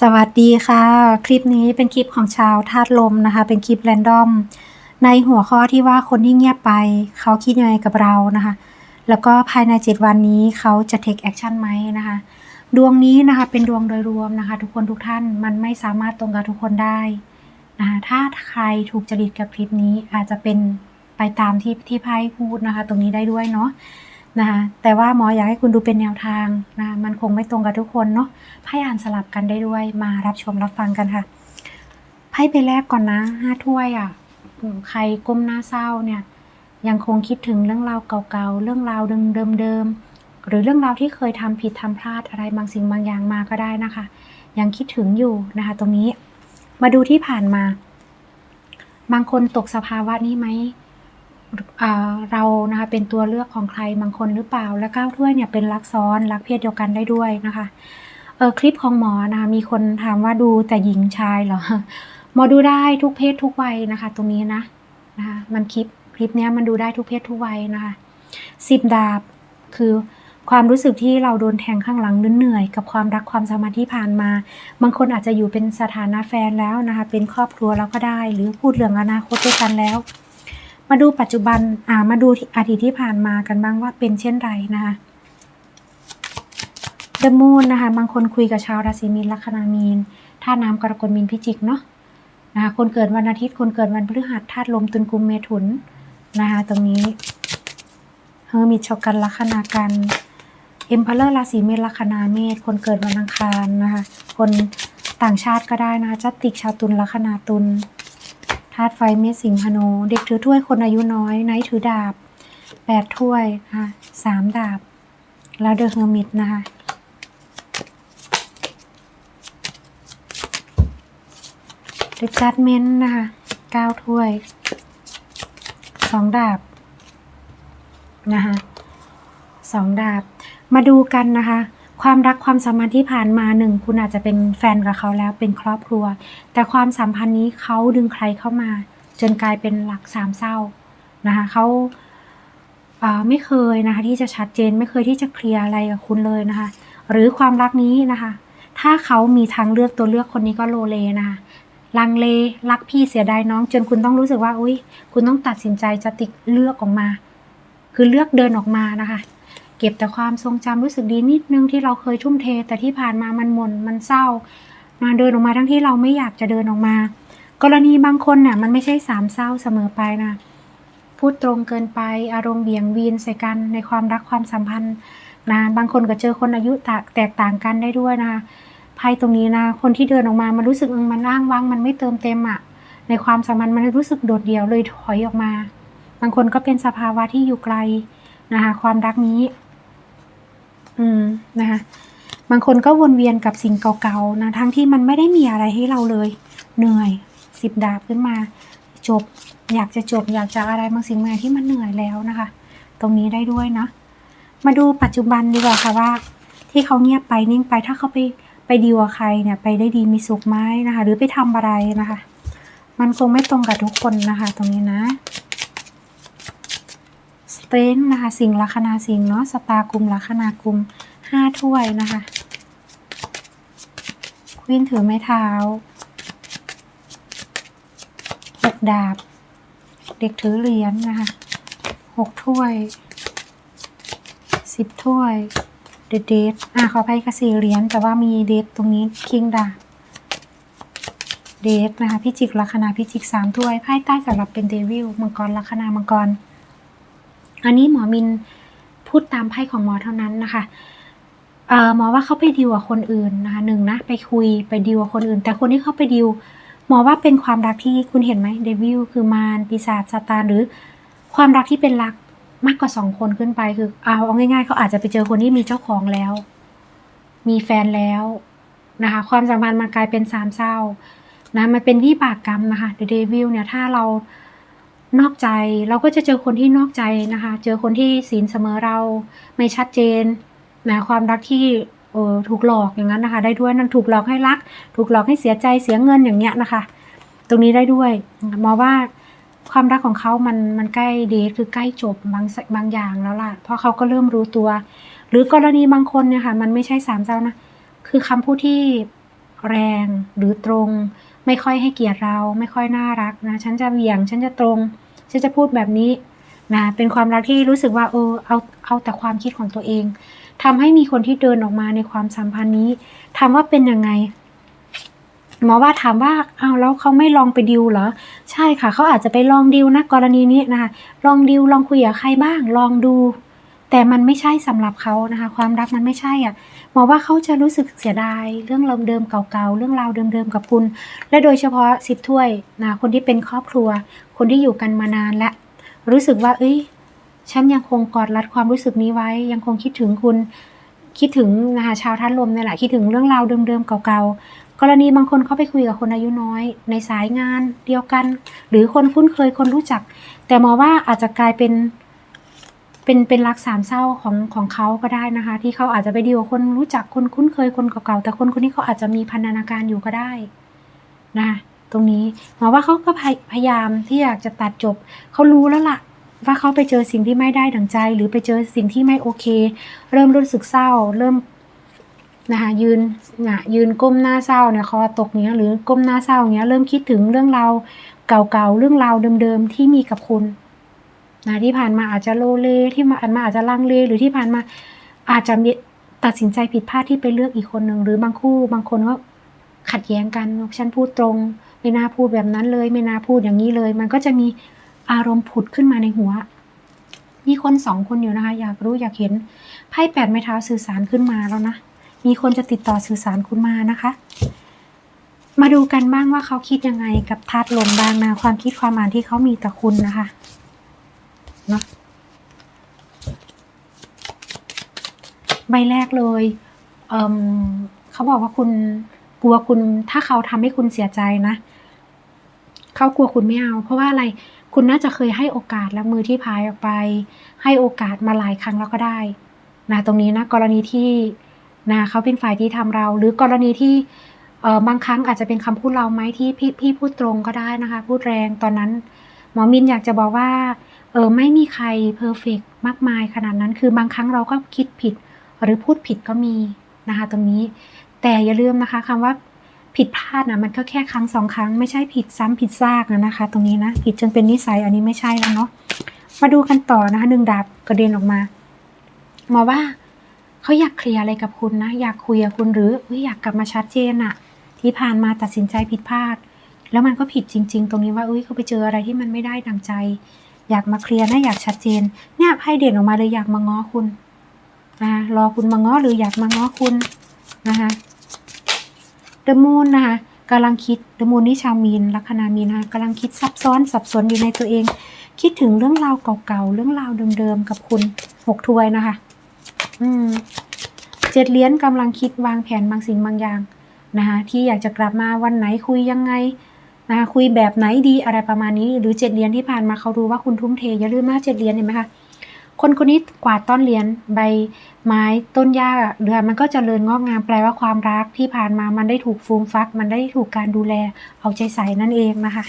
สวัสดีค่ะ คลิปนี้เป็นคลิปของชาวธาตุลมนะคะ เป็นคลิปแรนดอม ในหัวข้อที่ว่าคนที่เงียบไป เขาคิดยังไงกับเรานะคะ แล้วก็ภายใน 7 วันนี้เขาจะ take action ไหมนะคะ ดวงนี้นะคะเป็นดวงโดยรวมนะคะ ทุกคนทุกท่านมันไม่สามารถตรงกับทุกคนได้นะคะถ้าใครถูกจริตกับคลิปนี้อาจจะเป็นไปตามที่ที่ไพ่พูดนะคะ ตรงนี้ได้ด้วยเนาะ นะคะแต่ว่าหมออยากให้คุณดูเป็นแนวทางนะะมันคงไม่ตรงกับทุกคนเนาะไพ่อ่านสลับกันได้ด้วยมารับชมรับฟังกันค่ะไพ่ไปแรกก่อนนะห้าถ้วยอะใครก้มหน้าเศร้าเนี่ย ยังคงคิดถึงเรื่องราวเก่าๆเรื่องราวเดิมๆหรือเรื่องราวที่เคยทำผิดทำพลาดอะไรบางสิ่งบางอย่างมาก็ได้นะคะ ยังคิดถึงอยู่นะคะ ตรงนี้มาดูที่ผ่านมา บางคนตกสภาวะนี้ไหม เรานะคะเป็นตัวเลือกของใครบางคนหรือเปล่า และก้าวถ้วยเนี่ยเป็นรักซ้อนรักเพศเดียวกันได้ด้วยนะคะเออคลิปของหมอนะคะมีคนถามว่าดูแต่หญิงชายเหรอหมอดูได้ทุกเพศทุกวัยนะคะ ตรงนี้นะนะคะมันคลิปคลิปเนี้ยมันดูได้ทุกเพศทุกวัยนะคะสิบดาบคือความรู้สึกที่เราโดนแทงข้างหลังเหนื่อยกับความรักความสมารถที่ผ่านมา บางคนอาจจะอยู่เป็นสถานะแฟนแล้วนะคะ เป็นครอบครัวแล้วก็ได้ หรือพูดเรื่องอนาคตด้วยกันแล้ว มาดูปัจจุบันอ่ามาดูอาทิตย์ที่ผ่านมากันบ้างว่าเป็นเช่นไรนะคะ The Moon นะคะบางคนคุยกับชาวราศีมีนลัคนามีนธาตุน้ำกรกฎมีนพิจิกเนาะนะคะคนเกิดวันอาทิตย์คนเกิดวันพฤหัสธาตุลมตุลกุมเมถุนนะคะตรงนี้เฮอร์มิตชกันลัคนากันเอ็มพาเลอร์ราศีเมษลัคนาเมษคนเกิดวันอังคารนะคะคนต่างชาติก็ได้นะคะจัตติกชาวตุลลัคนาตุล ธาตุไฟเมษสิงหนู เด็กถือถ้วยคนอายุน้อยไนท์ถือดาบแปดถ้วยนะคะสามดาบ แล้วเดอะเฮอร์มิตนะคะเดอะจัดเมนนะคะเก้าถ้วยสองดาบนะคะสองดาบ มาดูกันนะคะ ความรักความสัมพันธ์ที่ผ่านมาหนึ่งคุณอาจจะเป็นแฟนกับเขาแล้วเป็นครอบครัว แต่ความสัมพันธ์นี้เขาดึงใครเข้ามา จนกลายเป็นหลักสามเศร้านะคะเขาไม่เคยนะคะที่จะชัดเจนไม่เคยที่จะเคลียร์อะไรกับคุณเลยนะคะ หรือความรักนี้นะคะ ถ้าเขามีทางเลือกตัวเลือกคนนี้ก็โลเลนะคะลังเลรักพี่เสียดายน้อง จนคุณต้องรู้สึกว่าอุ้ยคุณต้องตัดสินใจจะติกเลือกออกมา คือเลือกเดินออกมานะคะ เก็บแต่ความทรงจำรู้สึกดีนิดนึงที่เราเคยทุ่มเท แต่ที่ผ่านมามันหม่นมันเศร้า มาเดินออกมาทั้งที่เราไม่อยากจะเดินออกมา กรณีบางคนน่ะมันไม่ใช่สามเศร้าเสมอไปนะพูดตรงเกินไปอารมณ์เบี่ยงวีนใส่กันในความรักความสัมพันธ์นะบางคนก็เจอคนอายุแตกต่างกันได้ด้วยนะคะไพ่ตรงนี้นะคนที่เดินออกมามันรู้สึกมันร่างว่างมันไม่เติมเต็มอะในความสัมพันธ์มันรู้สึกโดดเดี่ยวเลยถอยออกมา บางคนก็เป็นสภาวะที่อยู่ไกลนะคะความรักนี้ อืมนะคะบางคนก็วนเวียนกับสิ่งเก่าๆนะทั้งที่มันไม่ได้มีอะไรให้เราเลย เหนื่อยสิบดาบขึ้นมา จบ อยากจะจบอยากจะอะไรบางสิ่งบางอย่างที่มันเหนื่อยแล้วนะคะ ตรงนี้ได้ด้วยนะ มาดูปัจจุบันดีกว่าค่ะว่า ที่เขาเงียบไปนิ่งไปถ้าเขาไปไปดีลกับใครเนี่ย ไปได้ดีมีสุขไหมนะคะ หรือไปทำอะไรนะคะ มันคงไม่ตรงกับทุกคนนะคะ ตรงนี้นะ สเตรนนะคะ สิงลัคนาสิงเนาะสตาร์กลุ่มลัคนากุมห้าถ้วยนะคะควีนถือไม้เท้าหกดาบ เด็กถือเหรียญนะคะหกถ้วยสิบถ้วยเดดเดทอะขออภัยค่ะสี่เหรียญแต่ว่ามีเดทตรงนี้คิงดาบเดทนะคะพิจิกลัคนาพิจิกสามถ้วยไพ่ใต้สำหรับเป็นเดวิลมังกรลัคนามังกร อันนี้หมอมินพูดตามไพ่ของหมอเท่านั้นนะคะเออหมอว่าเขาไปดีลกับคนอื่นนะคะหนึ่งนะไปคุยไปดีลกับคนอื่น แต่คนที่เขาไปดีลหมอว่าเป็นความรักที่คุณเห็นไหมเดวิลคือมารปีศาจซาตานหรือความรักที่เป็นรักมากกว่าสองคนขึ้นไปคือเอาเอาง่ายๆเขาอาจจะไปเจอคนที่มีเจ้าของแล้ว มีแฟนแล้วนะคะ ความสัมพันธ์มันกลายเป็นสามเศร้านะมันเป็นวิบากกรรมนะคะเดวิลเนี่ยถ้าเรา นอกใจเราก็จะเจอคนที่นอกใจนะคะ เจอคนที่ศีลเสมอเราไม่ชัดเจนนะความรักที่เออถูกหลอกอย่างนั้นนะคะ ได้ด้วยนั่นถูกหลอกให้รัก ถูกหลอกให้เสียใจเสียเงินอย่างเงี้ยนะคะ ตรงนี้ได้ด้วยมองว่าความรักของเขามันมันใกล้เดทคือใกล้จบบางบางอย่างแล้วล่ะ เพราะเขาก็เริ่มรู้ตัว หรือกรณีบางคนเนี่ยค่ะ มันไม่ใช่สามเจ้านะ คือคำพูดที่แรงหรือตรง ไม่ค่อยให้เกียรติเรา ไม่ค่อยน่ารักนะ ฉันจะเหวี่ยง ฉันจะตรง ฉันจะพูดแบบนี้นะเป็นความรักที่รู้สึกว่าเออเอาเอาแต่ความคิดของตัวเองทำให้มีคนที่เดินออกมาในความสัมพันธ์นี้ ถามว่าเป็นยังไงหมอว่าถามว่าอ้าวแล้วเขาไม่ลองไปดิวเหรอ ใช่ค่ะเขาอาจจะไปลองดิวนะกรณีนี้นะคะลองดิวลองคุยกับใครบ้าง ลองดู แต่มันไม่ใช่สำหรับเขานะคะ ความรักมันไม่ใช่อะ หมอว่าเขาจะรู้สึกเสียดายเรื่องเดิมๆเก่าๆเรื่องราวเดิมๆกับคุณ และโดยเฉพาะสิบถ้วยนะคนที่เป็นครอบครัว คนที่อยู่กันมานานและ รู้สึกว่า เอ้ย ฉันยังคงกอดรัดความรู้สึกนี้ไว้ ยังคงคิดถึงคุณ คิดถึงนะคะชาวท่านลมนี่แหละคิดถึงเรื่องราวเดิมๆเก่าๆกรณีบางคนเขาไปคุยกับคนอายุน้อย ในสายงานเดียวกัน หรือคนคุ้นเคยคนรู้จัก แต่หมอว่าอาจจะกลายเป็น เป็นเป็นรักสามเศร้าของของเขาก็ได้นะคะ ที่เขาอาจจะไปดีกว่าคนรู้จักคนคุ้นเคยคนเก่าๆแต่คนคนนี้เขาอาจจะมีพันธนาการอยู่ก็ได้นะตรงนี้หมอว่าเขาก็พยายามที่อยากจะตัดจบเขารู้แล้วล่ะว่าเขาไปเจอสิ่งที่ไม่ได้ดังใจ หรือไปเจอสิ่งที่ไม่โอเค เริ่มรู้สึกเศร้า เริ่มนะคะยืนนะยืนก้มหน้าเศร้าเนี่ยคอตกเนี้ยหรือก้มหน้าเศร้าเนี้ยเริ่มคิดถึงเรื่องราวเก่าๆเรื่องราวเดิมๆที่มีกับคุณ นะที่ผ่านมาอาจจะโลเลที่มาอาจมาอาจจะลังเลหรือที่ผ่านมาอาจจะมีตัดสินใจผิดพลาดที่ไปเลือกอีกคนหนึ่งหรือบางคู่บางคนก็ขัดแย้งกันฉันพูดตรง ไม่น่าพูดแบบนั้นเลย ไม่น่าพูดอย่างนี้เลย มันก็จะมีอารมณ์ผุดขึ้นมาในหัว มีคนสองคนอยู่นะคะ อยากรู้อยากเห็นไพ่แปดไม้เท้าสื่อสารขึ้นมาแล้วนะมีคนจะติดต่อสื่อสารคุณมานะคะ มาดูกันบ้างว่าเขาคิดยังไงกับธาตุลมบ้างนะความคิดความอ่านที่เขามีต่อคุณนะคะ นะใบแรกเลยเเขาบอกว่าคุณกลัวคุณถ้าเขาทำให้คุณเสียใจนะเขากลัวคุณไม่เอา เพราะว่าอะไรคุณน่าจะเคยให้โอกาสแล้วมือที่พายออกไป ให้โอกาสมาหลายครั้งแล้วก็ได้นะตรงนี้นะกรณีที่นะเขาเป็นฝ่ายที่ทำเรา หรือกรณีที่เออบางครั้งอาจจะเป็นคำพูดเราไหมที่พี่พี่พูดตรงก็ได้นะคะ พูดแรงตอนนั้น หมอมินอยากจะบอกว่า เออไม่มีใครเพอร์เฟกมากมายขนาดนั้น คือบางครั้งเราก็คิดผิดหรือพูดผิดก็มีนะคะตรงนี้ แต่อย่าลืมนะคะคำว่าผิดพลาดนะมันก็แค่ครั้งสองครั้งไม่ใช่ผิดซ้ำผิดซากนะนะคะ ตรงนี้นะผิดจนเป็นนิสัยอันนี้ไม่ใช่แล้วเนาะมาดูกันต่อนะคะหนึ่งดาบกระเด็นออกมาหมอว่าเขาอยากเคลียร์อะไรกับคุณนะ อยากคุยกับคุณหรืออยอยากกลับมาชัดเจนอะที่ผ่านมาตัดสินใจผิดพลาด แล้วมันก็ผิดจริง ๆ ตรงนี้ว่าเอ้ยเขาไปเจออะไรที่มันไม่ได้ดังใจ อยากมาเคลียร์นะอยากชัดเจน เนี่ยไพ่เด่นออกมาเลยอยากมาง้อคุณนะคะรอคุณมาง้อหรืออยากมาง้อคุณนะคะเดอะมูนนะคะกำลังคิดเดอะมูนนี่ชาวมีนลัคนามีนนะคะกำลังคิดซับซ้อนสับสนอยู่ในตัวเอง คิดถึงเรื่องราวเก่าๆเรื่องราวเดิมๆกับคุณหกถ้วยนะคะ อืมเจ็ดเหรียญกำลังคิดวางแผนบางสิ่งบางอย่างนะคะที่อยากจะกลับมาวันไหนคุยยังไง นะคะคุยแบบไหนดีอะไรประมาณนี้ หรือเจ็ดเหรียญที่ผ่านมาเขารู้ว่าคุณทุ่มเทอย่าลืมนะเจ็ดเหรียญเห็นไหมคะคนคนนี้กวาดต้นเหรียญใบไม้ต้นหญ้าเดือนมันก็จเจริญงอกงามแปลว่าความรักที่ผ่านมามันได้ถูกฟูมฟัก มันได้ถูกการดูแลเอาใจใส่นั่นเองนะคะ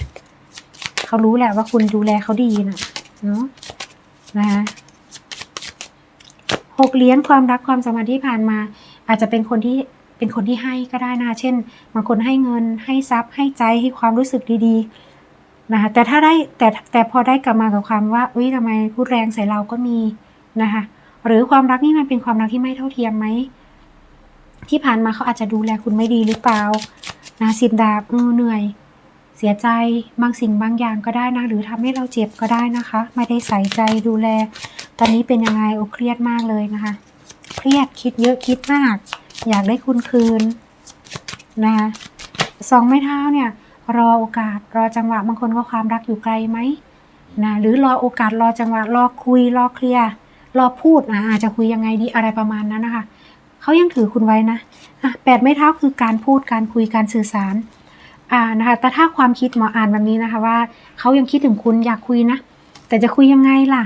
เขารู้แหละว่าคุณดูแลเขาดีนะเนาะนะคะหกเหรียญความรักความสัมพันธ์ที่ผ่านมา อาจจะเป็นคนที่ เป็นคนที่ให้ก็ได้นะเช่นบางคนให้เงินให้ทรัพย์ ให้ใจให้ความรู้สึกดีๆนะคะแต่ถ้าได้แต่แต่พอได้กลับมากับความว่าอุ้ยทำไมพูดแรงใส่เราก็มีนะคะหรือความรักนี่มันเป็นความรักที่ไม่เท่าเทียมไหมที่ผ่านมาเขาอาจจะดูแลคุณไม่ดีหรือเปล่านะสิบดาบเออเหนื่อย เสียใจบางสิ่งบางอย่างก็ได้นะ หรือทำให้เราเจ็บก็ได้นะคะ ไม่ได้ใส่ใจดูแล ตอนนี้เป็นยังไงโอเครียดมากเลยนะคะ เครียดคิดเยอะคิดมาก อยากได้คุณคืนนะคะสองไม้เท้าเนี่ย รอโอกาสรอจังหวะบางคนก็ความรักอยู่ไกลไหมนะหรือรอโอกาสรอจังหวะรอคุยรอเคลียร์รอพูดอะอาจจะคุยยังไงดีอะไรประมาณนั้นนะคะเขายังถือคุณไว้นะอะแปดไม้เท้าคือการพูดการคุยการสื่อสารอ่านะคะแต่ถ้าความคิดหมออ่านแบบนี้นะคะว่าเขายังคิดถึงคุณอยากคุยนะ แต่จะคุยยังไงล่ะ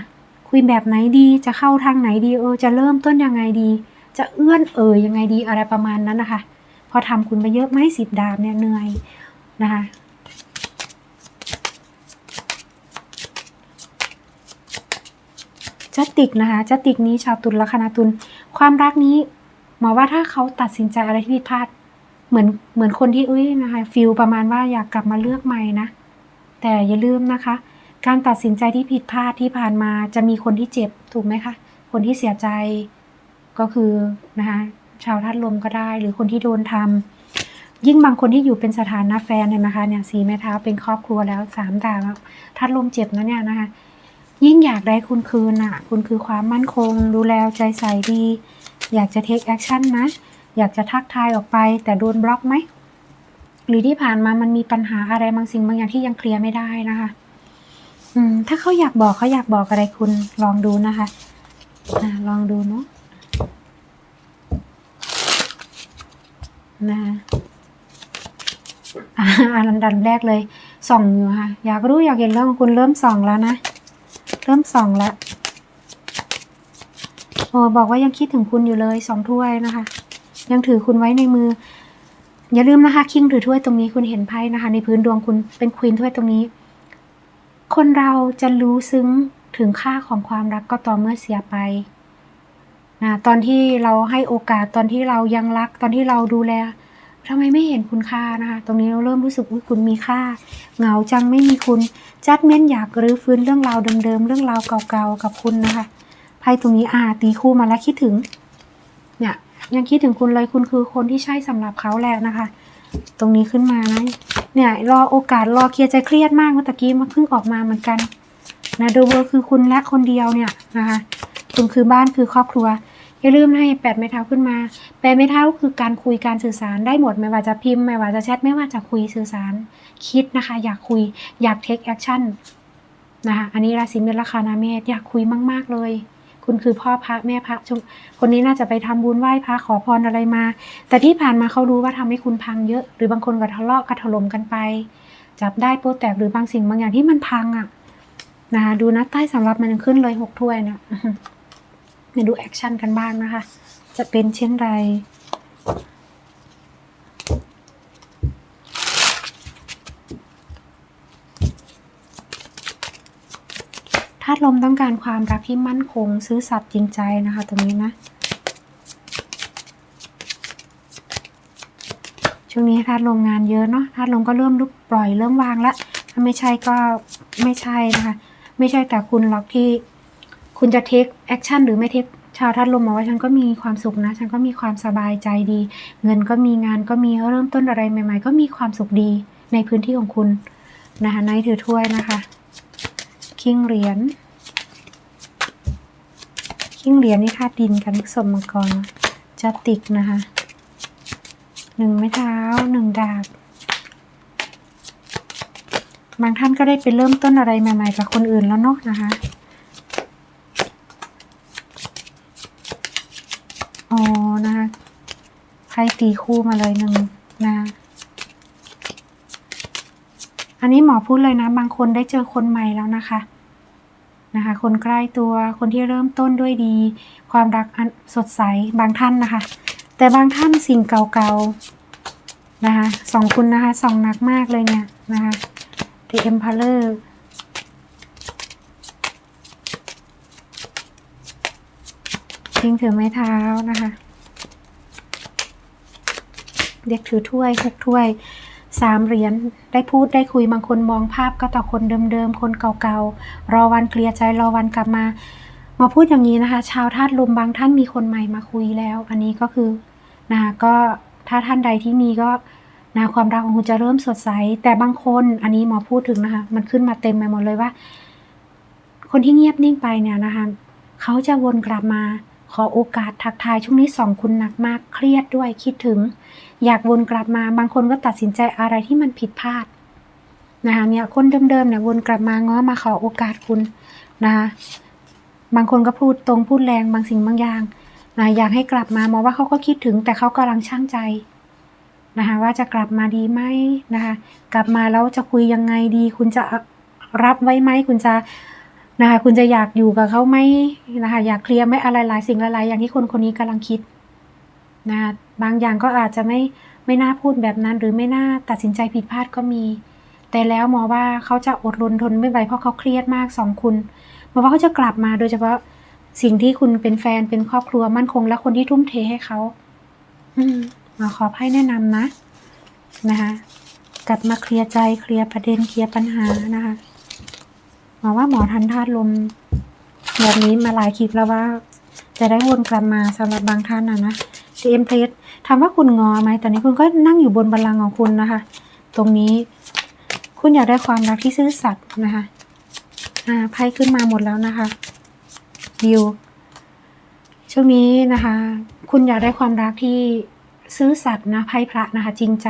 คุยแบบไหนดีจะเข้าทางไหนดีเออจะเริ่มต้นยังไงดี จะเอื้อนเอ่ยยังไงดีอะไรประมาณนั้นนะคะ พอทำคุณไปเยอะไหมสิบดาบเนี่ยเหนื่อยนะคะจัติกนะคะจัตติกนี้ชาวตุลลัคนาตุลความรักนี้หมอว่าถ้าเขาตัดสินใจอะไรที่ผิดพลาดเหมือนเหมือนคนที่อุ้ยนะคะฟิลประมาณว่าอยากกลับมาเลือกใหม่นะแต่อย่าลืมนะคะ การตัดสินใจที่ผิดพลาดที่ผ่านมาจะมีคนที่เจ็บถูกไหมคะ คนที่เสียใจ ก็คือนะคะชาวธาตุลมก็ได้ หรือคนที่โดนทำยิ่งบางคนที่อยู่เป็นสถานะแฟนเห็นไหมคะเนี่ยสีแม่เท้าเป็นครอบครัวแล้วสามดาวธาตุลมเจ็บนะเนี่ยนะคะยิ่งอยากได้คุณคืนอะ คุณคือความมั่นคง ดูแลใจใส่ดี อยากจะเทคแอคชั่นนะ อยากจะทักทายออกไป แต่โดนบล็อกไหม หรือที่ผ่านมามันมีปัญหาอะไรบางสิ่งบางอย่างที่ยังเคลียร์ไม่ได้นะคะ อืม ถ้าเขาอยากบอกเขาอยากบอกอะไรคุณลองดูนะคะอ่าลองดูเนาะ นะคะอ่าอันดับแรกเลย ส่องอยู่ค่ะ อยากรู้อยากเห็นเรื่องของคุณเริ่มส่องแล้วนะ เริ่มส่องแล้วโอ้บอกว่ายังคิดถึงคุณอยู่เลยสองถ้วยนะคะ ยังถือคุณไว้ในมือ อย่าลืมนะคะ คิงถือถ้วยตรงนี้คุณเห็นไพ่นะคะ ในพื้นดวงคุณเป็นควีนถ้วยตรงนี้ คนเราจะรู้ซึ้งถึงค่าของความรักก็ต่อเมื่อเสียไป นะตอนที่เราให้โอกาสตอนที่เรายังรัก ตอนที่เราดูแลทำไมไม่เห็นคุณค่านะคะ ตรงนี้เราเริ่มรู้สึกว่าคุณมีค่า เหงาจังไม่มีคุณจัดเม้นอยากรื้อฟื้นเรื่องราวเดิมๆเรื่องราวเก่าๆกับคุณนะคะไพ่ตรงนี้อ่าตีคู่มาแล้วคิดถึง เนี่ย ยังคิดถึงคุณเลยคุณคือคนที่ใช่สำหรับเขาแล้วนะคะ ตรงนี้ขึ้นมานะเนี่ยรอโอกาสรอเคลียร์ใจเครียดมากเมื่อกี้มันเพิ่งออกมาเหมือนกันนะดูเวอร์คือคุณและคนเดียวเนี่ยนะคะคุณคือบ้านคือครอบครัว อย่าลืมให้แปดไม้เท้าขึ้นมาแปดไม้เท้าคือการคุยการสื่อสารได้หมดไม่ว่าจะพิมพ์ไม่ว่าจะแชทไม่ว่าจะคุยสื่อสาร คิดนะคะ อยากคุยอยากเทคแอคชั่นนะคะอันนี้ราศีเมษราคานาเมษอยากคุยมาก ๆ เลย คุณคือพ่อพระแม่พระชงคนนี้น่าจะไปทำบุญไหว้พระขอพรอะไรมา แต่ที่ผ่านมาเขารู้ว่าทำให้คุณพังเยอะ หรือบางคนก็ทะเลาะกระถล่มกันไป จับได้โป๊แตกหรือบางสิ่งบางอย่างที่มันพังอะนะคะดูนะใต้สำรับมันยังขึ้นเลยหกถ้วยเนี่ย มาดูแอคชั่นกันบ้างนะคะ จะเป็นเช่นไรธาตุลมต้องการความรักที่มั่นคง ซื่อสัตย์จริงใจนะคะ ตรงนี้นะช่วงนี้ธาตุลมงานเยอะเนาะธาตุลมก็เริ่มลุกปล่อยเริ่มวางละถ้าไม่ใช่ก็ไม่ใช่นะคะ ไม่ใช่แต่คุณหรอกที่ คุณจะเทคแอคชั่นหรือไม่เทคชาวธาตุลมมาว่าฉันก็มีความสุขนะ ฉันก็มีความสบายใจดี เงินก็มีงานก็มีเริ่มต้นอะไรใหม่ ๆ ก็มีความสุขดีในพื้นที่ของคุณนะคะในถือถ้วยนะคะคิงเหรียญคิงเหรียญนี่ธาตุดินกันผสมมังกรจะติกนะคะหนึ่งไม้เท้าหนึ่งดาบบางท่านก็ได้ไปเริ่มต้นอะไรใหม่ ๆ กับคนอื่นแล้วเนาะนะคะ อ๋อนะคะไพ่ตีคู่มาเลยหนึ่งนะ อันนี้หมอพูดเลยนะ บางคนได้เจอคนใหม่แล้วนะคะนะคะ คนใกล้ตัวคนที่เริ่มต้นด้วยดี ความรักอันสดใสบางท่านนะคะ แต่บางท่านสิ่งเก่าๆนะคะสองคุณนะคะสองหนักมากเลยเนี่ยนะคะ The Emperor ทิ้งถือไม้เท้านะคะ เด็กถือถ้วยหกถ้วยสามเหรียญได้พูดได้คุยบางคนมองภาพก็ต่อคนเดิมๆ คนเก่าๆ รอวันเคลียร์ใจรอวันกลับมา มาพูดอย่างนี้นะคะ ชาวธาตุลมบางท่านมีคนใหม่มาคุยแล้ว อันนี้ก็คือนะคะก็ถ้าท่านใดที่มีก็นะความรักของคุณจะเริ่มสดใส แต่บางคนอันนี้หมอพูดถึงนะคะ มันขึ้นมาเต็มไปหมดเลยว่า คนที่เงียบนิ่งไปเนี่ยนะคะ เขาจะวนกลับมา ขอโอกาสทักทายช่วงนี้สองคุณหนักมากเครียดด้วยคิดถึง อยากวนกลับมาบางคนก็ตัดสินใจอะไรที่มันผิดพลาดนะคะเนี่ยคนเดิมๆเนี่ยวนกลับมาง้อมาขอโอกาสคุณนะคะบางคนก็พูดตรงพูดแรงบางสิ่งบางอย่างนะอยากให้กลับมามองว่าเขาก็คิดถึง แต่เขากำลังช่างใจนะคะว่าจะกลับมาดีไหมนะคะ กลับมาแล้วจะคุยยังไงดี คุณจะรับไว้ไหมคุณจะ นะคะคุณจะอยากอยู่กับเขาไหมนะคะอยากเคลียร์ไหมอะไรหลายสิ่งหลายอย่างที่คนคนนี้กำลังคิดนะคะบางอย่างก็อาจจะไม่ไม่น่าพูดแบบนั้น หรือไม่น่าตัดสินใจผิดพลาดก็มี แต่แล้วหมอว่าเขาจะอดรนทนไม่ไหวเพราะเขาเครียดมากสองคุณหมอว่าเขาจะกลับมาโดยเฉพาะสิ่งที่คุณเป็นแฟนเป็นครอบครัวมั่นคง และคนที่ทุ่มเทให้เขาอืมาขอไพ่แนะนำนะนะคะกลับมาเคลียร์ใจเคลียร์ประเด็นเคลียร์ปัญหานะคะ มอว่าหมอทันธาตุลมแบบนี้มาหลายคลิปแล้วว่า จะได้วนกลับมาสำหรับบางท่านนะนะเอ็มเพลสถามว่าคุณงอไหมตอนนี้คุณก็นั่งอยู่บนบัลลังก์ของคุณนะคะ ตรงนี้คุณอยากได้ความรักที่ซื่อสัตย์นะคะอ่าไพ่ขึ้นมาหมดแล้วนะคะวิวช่วงนี้นะคะ คุณอยากได้ความรักที่ซื่อสัตย์นะไพ่พระนะคะ จริงใจ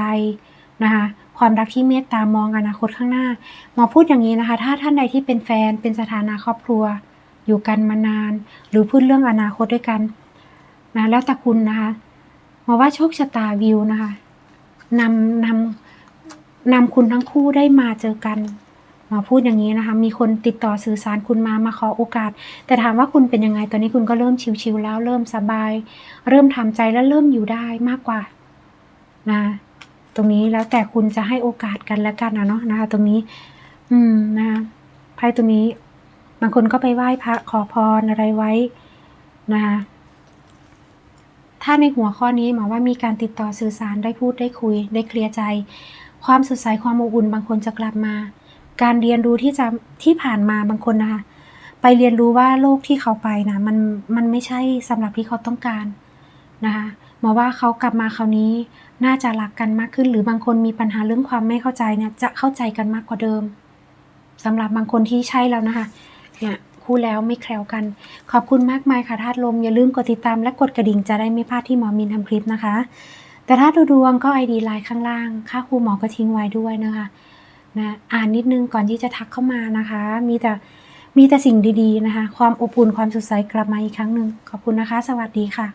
นะคะ ความรักที่เมตตามองอนาคตข้างหน้า หมอพูดอย่างนี้นะคะ ถ้าท่านใดที่เป็นแฟนเป็นสถานะครอบครัว อยู่กันมานาน หรือพูดเรื่องอนาคตด้วยกันนะแล้วแต่คุณนะคะหมอว่าโชคชะตาวิวนะคะนำนำนำคุณทั้งคู่ได้มาเจอกันหมอพูดอย่างนี้นะคะ มีคนติดต่อสื่อสารคุณมา มาขอโอกาส แต่ถามว่าคุณเป็นยังไง ตอนนี้คุณก็เริ่มชิวๆแล้ว เริ่มสบาย เริ่มทำใจและเริ่มอยู่ได้มากกว่า นะ ตรงนี้แล้วแต่คุณจะให้โอกาสกันและกันนะเนาะนะคะ ตรงนี้ อืมนะคะไพ่ตรงนี้ บางคนก็ไปไหว้พระขอพรอะไรไว้นะคะถ้าในหัวข้อนี้หมอว่ามีการติดต่อสื่อสารได้พูดได้คุย ได้เคลียร์ใจ ความสดใสความอบอุ่นบางคนจะกลับมา การเรียนรู้ที่จะที่ผ่านมาบางคนนะคะไปเรียนรู้ว่าโลกที่เขาไปนะมันมันไม่ใช่สำหรับที่เขาต้องการ นะคะหมอว่าเขากลับมาคราวนี้น่าจะรักกันมากขึ้น หรือบางคนมีปัญหาเรื่องความไม่เข้าใจเนี่ยจะเข้าใจกันมากกว่าเดิมสำหรับบางคนที่ใช่แล้วนะคะเนี่ยคู่แล้วไม่แคล้วกัน ขอบคุณมากมายค่ะธาตุลมอย่าลืมกดติดตามและกดกระดิ่งจะได้ไม่พลาดที่หมอมินทำคลิปนะคะ แต่ถ้าดูดวงก็ไอดีไลน์ข้างล่าง ค่าครูหมอก็ทิ้งไว้ด้วยนะคะนะอ่านนิดนึงก่อนที่จะทักเข้ามานะคะ มีแต่มีแต่สิ่งดีๆนะคะ ความอบอุ่นความสดใสกลับมาอีกครั้งหนึ่งขอบคุณนะคะ สวัสดีค่ะ